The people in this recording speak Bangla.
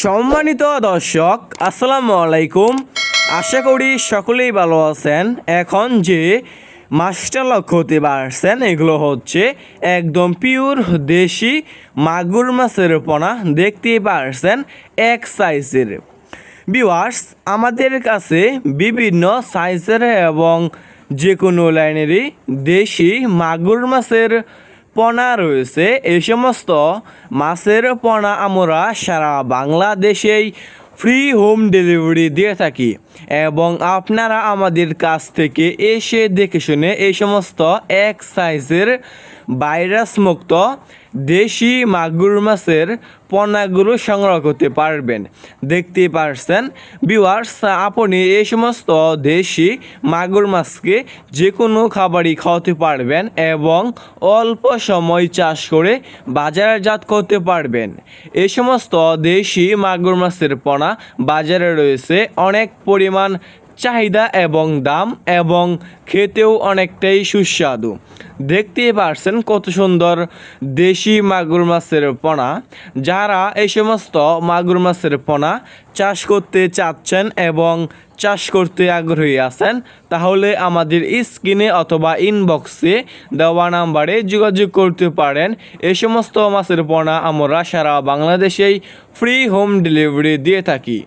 সম্মানিত দর্শক, আসসালামু আলাইকুম। আশা করি সকলেই ভালো আছেন। এখন যে মাছটা লক্ষ্য হতে পারছেন এগুলো হচ্ছে একদম পিওর দেশি মাগুর মাছের পোনা। দেখতেই পারছেন এক সাইজের বিওয়ার্স আমাদের কাছে বিভিন্ন সাইজের এবং যে কোনো লাইনেরই দেশি মাগুর মাছের পোনা রয়েছে। এই সমস্ত মাছের পোনা আমরা সারা বাংলাদেশেই ফ্রি হোম ডেলিভারি দিয়ে থাকি। এবং আপনারা আমাদের কাছ থেকে এসে দেখে শুনে এই সমস্ত এক সাইজের ভাইরাস মুক্ত দেশি মাগুর মাছের পোনাগুলো সংগ্রহ করতে পারবেন। দেখতেই পারছেন ভিউয়ার্স আপনি এই সমস্ত দেশি মাগুর মাছকে যে কোনো খাবারই খাওয়াতে পারবেন এবং অল্প সময় চাষ করে বাজারজাত করতে পারবেন। এই সমস্ত দেশি মাগুর মাছের পোনা বাজারে রয়েছে, অনেক পরিমাণ চাহিদা এবং দাম এবং খেতেও অনেকটাই সুস্বাদু। দেখতেই পারছেন কত সুন্দর দেশি মাগুর মাছের পোনা। যারা এই সমস্ত মাগুর মাছের পোনা চাষ করতে চাচ্ছেন এবং চাষ করতে আগ্রহী আছেন, তাহলে আমাদের স্ক্রিনে অথবা ইনবক্সে দেওয়া নাম্বারে যোগাযোগ করতে পারেন। এই সমস্ত মাছের পোনা আমরা সারা বাংলাদেশেই ফ্রি হোম ডেলিভারি দিয়ে থাকি।